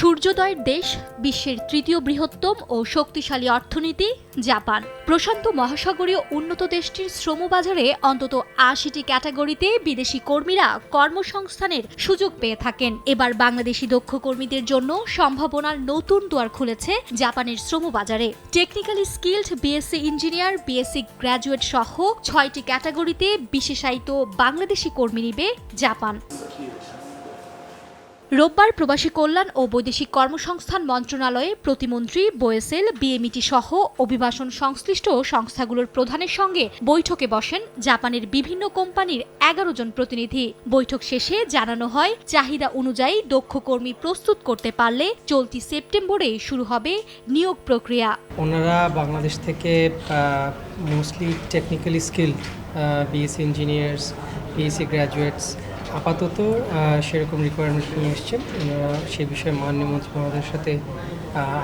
সূর্যোদয়ের দেশ, বিশ্বের তৃতীয় বৃহত্তম ও শক্তিশালী অর্থনীতি, জাপান। প্রশান্ত মহাসাগরীয় উন্নত দেশটির শ্রমবাজারে অন্তত আশিটি ক্যাটাগরিতে বিদেশি কর্মীরা কর্মসংস্থানের সুযোগ পেয়ে থাকেন। এবার বাংলাদেশি দক্ষ কর্মীদের জন্য সম্ভাবনার নতুন দুয়ার খুলেছে জাপানের শ্রমবাজারে। Technically skilled BSc engineer, BSc graduate সহ ছয়টি ক্যাটাগরিতে বিশেষায়িত বাংলাদেশি কর্মী নিবে জাপান। রোববার প্রবাসী কল্যাণ ও বৈদেশিক কর্মসংস্থান মন্ত্রণালয়ে প্রতিমন্ত্রী বোয়েসেল, বিএমইটি সহ অভিবাসন সংশ্লিষ্ট সংস্থাগুলোর প্রধানের সঙ্গে বৈঠকে বসেন জাপানের বিভিন্ন কোম্পানির এগারো জন প্রতিনিধি। বৈঠক শেষে জানানো হয়, চাহিদা অনুযায়ী দক্ষ কর্মী প্রস্তুত করতে পারলে চলতি সেপ্টেম্বরে শুরু হবে নিয়োগ প্রক্রিয়া। ওনারা বাংলাদেশ থেকে mostly technically skilled BSc engineers BSc graduates আপাতত সেরকম রিকোয়ারমেন্ট নিয়ে এসছেন। ওনারা সে বিষয়ে মাননীয় মন্ত্রী মহোদয়ের সাথে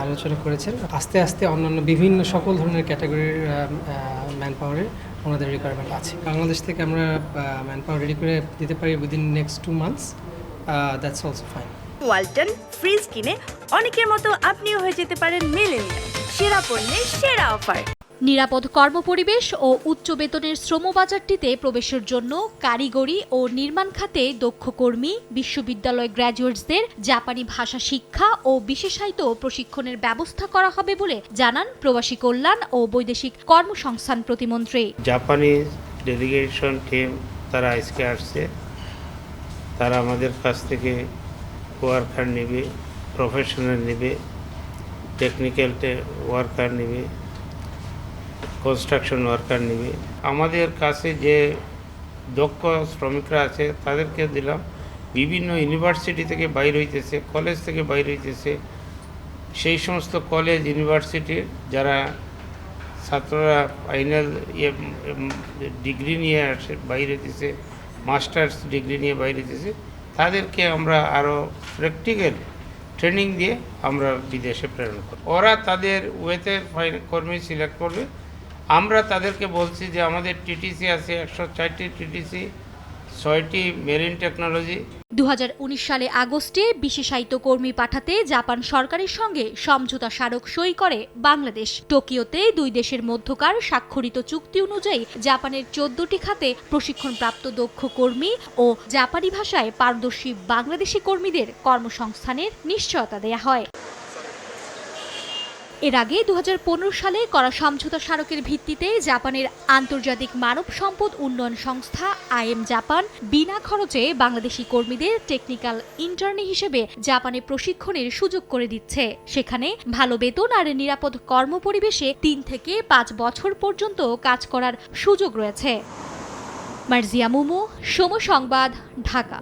আলোচনা করেছেন। আস্তে আস্তে অন্যান্য বিভিন্ন সকল ধরনের ক্যাটাগরির ম্যান পাওয়ারের ওনাদের রিকোয়ারমেন্ট আছে। বাংলাদেশ থেকে আমরা ম্যান পাওয়ার রেডি করে দিতে পারি within next two months that's also fine Walton fridge কিনে অনেকের মতো আপনিও হয়ে যেতে পারেন মেলেনিয়া সেরা পণ্যের সেরা অফার নিরাপদ কর্মপরিবেশ ও উচ্চ বেতনের শ্রমবাজারটিতে প্রবেশের জন্য কারিগরি ও নির্মাণ খাতে দক্ষ কর্মী, বিশ্ববিদ্যালয় গ্র্যাজুয়েটসদের জাপানি ভাষা শিক্ষা ও বিশেষায়িত প্রশিক্ষণের ব্যবস্থা করা হবে বলে জানান প্রবাসী কল্যাণ ও বৈদেশিক কর্মসংস্থান প্রতিমন্ত্রী। জাপানিজ ডেলিগেশন টিম তারা আজকে আসছে। তারা আমাদের কাছ থেকে ওয়ার্কার নেবে, প্রফেশনাল নেবে, টেকনিক্যাল ওয়ার্কার নেবে। কনস্ট্রাকশন ওয়ার্কার নেবে। আমাদের কাছে যে দক্ষ শ্রমিকরা আছে তাদেরকে দিলাম। বিভিন্ন ইউনিভার্সিটি থেকে বাইর হইতেছে কলেজ থেকে বাইর হইতেছে। সেই সমস্ত কলেজ ইউনিভার্সিটির যারা ছাত্ররা ফাইনাল ইয়ে ডিগ্রি নিয়ে আসে, বাইরে দিছে মাস্টার্স ডিগ্রি নিয়ে বাইরে দিছে তাদেরকে আমরা আরও প্র্যাকটিক্যাল ট্রেনিং দিয়ে আমরা বিদেশে প্রেরণ করি। ওরা তাদের ওয়েতে কর্মী সিলেক্ট করবে। আমরা তাদেরকে বলছি যে আমাদের টিটিসি আছে, একশো চারটি টিটিসি, ছয়টি মেরিন টেকনোলজি। দু হাজার উনিশ সালে আগস্টে বিশেষায়িত কর্মী পাঠাতে জাপান সরকারের সঙ্গে সমঝোতা স্মারক সই করে বাংলাদেশ। টোকিওতে দুই দেশের মধ্যকার স্বাক্ষরিত চুক্তি অনুযায়ী জাপানের চোদ্দটি খাতে প্রশিক্ষণপ্রাপ্ত দক্ষ কর্মী ও জাপানি ভাষায় পারদর্শী বাংলাদেশি কর্মীদের কর্মসংস্থানের নিশ্চয়তা দেয়া হয়। এর আগে দু হাজার পনেরো সালে করা সমঝোতা স্মারকের ভিত্তিতে জাপানের আন্তর্জাতিক মানব সম্পদ উন্নয়ন সংস্থা আইএম জাপান বিনা খরচে বাংলাদেশি কর্মীদের টেকনিক্যাল ইন্টার্নি হিসেবে জাপানে প্রশিক্ষণের সুযোগ করে দিচ্ছে। সেখানে ভালো বেতন আর নিরাপদ কর্মপরিবেশে তিন থেকে পাঁচ বছর পর্যন্ত কাজ করার সুযোগ রয়েছে। মার্জিয়া মুমু সময় সংবাদ ঢাকা।